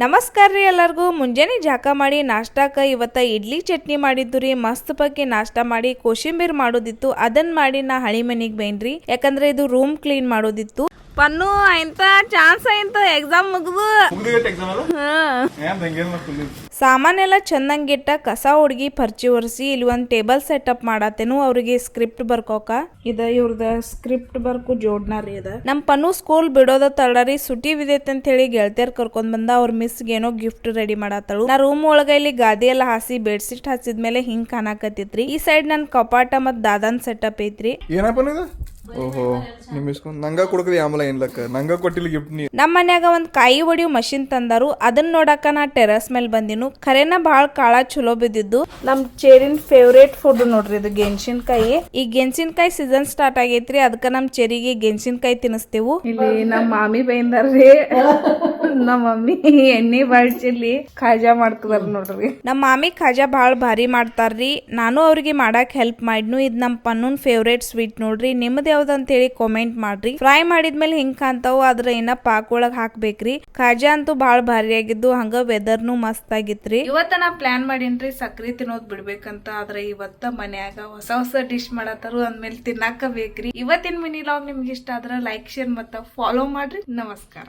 ನಮಸ್ಕಾರ ರೀ ಎಲ್ಲರಿಗೂ. ಮುಂಜಾನೆ ಜಾಕ ಮಾಡಿ ನಾಷ್ಟಾಕ ಇವತ್ತ ಇಡ್ಲಿ ಚಟ್ನಿ ಮಾಡಿದ್ದು ರೀ. ಮಸ್ತ್ ಪಕ್ಕಿ ನಾಷ್ಟ ಮಾಡಿ ಕೋಶಿಂಬೀರ್ ಮಾಡೋದಿತ್ತು. ಅದನ್ನ ಮಾಡಿ ನಾ ಹಳಿ ಮನಿಗೆ ಬೇನ್ರಿ ಯಾಕಂದ್ರೆ ಇದು ರೂಮ್ ಕ್ಲೀನ್ ಮಾಡೋದಿತ್ತು. ಪನ್ನು ಆಯ್ತ? ಚಾನ್ಸ್ ಆಯ್ತ? ಎಕ್ಸಾಮ್ ಮುಗ್ದು. ಸಾಮಾನೆಲ್ಲ ಚಂದಂಗಿಟ್ಟ ಕಸ ಹುಡುಗಿ ಪರ್ಚಿ ಒರೆಸಿ ಇಲ್ಲಿ ಒಂದು ಟೇಬಲ್ ಸೆಟಪ್ ಮಾಡತ್ತೇನು ಅವ್ರಿಗೆ ಸ್ಕ್ರಿಪ್ಟ್ ಬರ್ಕೋಕ? ಇದ ಇವ್ರದ ಸ್ಕ್ರಿಪ್ಟ್ ಬರ್ಕು ಜೋಡ್ನ ರೀ ಇದ. ನಮ್ ಪನ್ನು ಸ್ಕೂಲ್ ಬಿಡೋದ ತಡರಿ ಸುಟಿ ವಿದೈತೆ ಅಂತ ಹೇಳಿ ಗೆಳತಿಯರ್ ಕರ್ಕೊಂಡ್ ಬಂದ ಅವ್ರ ಮಿಸ್ ಏನೋ ಗಿಫ್ಟ್ ರೆಡಿ ಮಾಡತ್ತಳು. ನಾ ರೂಮ್ ಒಳಗ ಇಲ್ಲಿ ಗಾದಿ ಎಲ್ಲ ಹಾಸಿ ಬೆಡ್ಶೀಟ್ ಹಚ್ಚಿದ್ಮೇಲೆ ಹಿಂಗ್ ಕಾಣಕತ್ತಿತ್ರಿ. ಈ ಸೈಡ್ ನನ್ ಕಪಾಟ ಮತ್ ದಾದಾನ್ ಸೆಟಪ್ ಐತ್ರಿ. ಏನಪ್ಪ ಇದು ಓಹೋ ನಿಮ್ ಇಸ್ಕೊಂಡ್ ನಂಗ ಕೊಡ್ಕದಿ ಆಮೇಲೆ ಏನ್ಲಕ್ಕ ನಂಗ ಕೊಟ್ಟಿಲ್ಲ ಗಿಫ್ಟ್ ನೀ. ನಮ್ಮ ಮನ್ಯಾಗ ಒಂದ್ ಕಾಯಿ ಒಡಿಯೋ ಮಷಿನ್ ತಂದಾರು. ಅದನ್ನ ನೋಡಾಕ ನಾ ಟೆರಸ್ ಮೇಲೆ ಬಂದಿನು. ಖರೇನ ಬಹಳ ಕಾಳ ಚಲೋ ಬಿದ್ದಿದ್ದು. ನಮ್ ಚೇರಿನ್ ಫೇವ್ರೇಟ್ ಫುಡ್ ನೋಡ್ರಿ ಇದು ಗೆಣಸಿನಕಾಯಿ. ಈ ಗೆಣಸಿನಕಾಯಿ ಸೀಸನ್ ಸ್ಟಾರ್ಟ್ ಆಗೈತ್ರಿ, ಅದಕ್ಕ ನಮ್ ಚೇರಿಗೆ ಗೆಣಸಿನಕಾಯಿ ತಿನ್ನಿಸ್ತೇವು. ಇಲ್ಲಿ ನಮ್ಮ ಮಾಮಿ ಬೈಂದಾರ್ರಿ. ನಮ್ಮ ಮಮ್ಮಿ ಎಣ್ಣೆ ಬಾಳ್ಚಿಲ್ಲಿ ಖಾಜಾ ಮಾಡ್ತದಾರ ನೋಡ್ರಿ. ನಮ್ಮ ಮಾಮಿ ಖಾಜಾ ಭಾಳ ಭಾರಿ ಮಾಡ್ತಾರ್ರಿ. ನಾನು ಅವ್ರಿಗೆ ಮಾಡಕ್ ಹೆಲ್ಪ್ ಮಾಡಿದ್ನು. ಇದ್ ನಮ್ ಪನ್ನೂನ್ ಫೇವ್ರೇಟ್ ಸ್ವೀಟ್ ನೋಡ್ರಿ. ನಿಮ್ದು ಯಾವ್ದು ಅಂತ ಹೇಳಿ ಕಾಮೆಂಟ್ ಮಾಡ್ರಿ. ಫ್ರೈ ಮಾಡಿದ್ಮೇಲೆ ಹಿಂಗ್ ಕಾಂತಾವು ಅದ್ರ ಏನ ಪಾಕ್ ಒಳಗ್ ಹಾಕ್ಬೇಕ್ರಿ. ಖಾಜಾ ಅಂತೂ ಭಾಳ ಭಾರಿ ಆಗಿದ್ದು ಹಂಗ ವೆದರ್ನು ಮಸ್ತ್ ಆಗಿತ್ರಿ. ಇವತ್ತ ನಾ ಪ್ಲಾನ್ ಮಾಡಿನ್ರಿ ಸಕ್ರಿ ತಿನ್ನೋದ್ ಬಿಡ್ಬೇಕಂತ. ಆದ್ರೆ ಇವತ್ತ ಮನ್ಯಾಗ ಹೊಸ ಹೊಸ ಡಿಶ್ ಮಾಡತ್ತಾರು ಅಂದ್ಮೇಲೆ ತಿನ್ನಾಕ ಬೇಕ್ರಿ ಇವತ್ತಿನ ಮಿನಿ ಲಾಗ್ ನಿಮ್ಗೆ ಇಷ್ಟ ಆದ್ರ ಲೈಕ್ ಶೇರ್ ಮತ್ತ ಫಾಲೋ ಮಾಡ್ರಿ. ನಮಸ್ಕಾರ.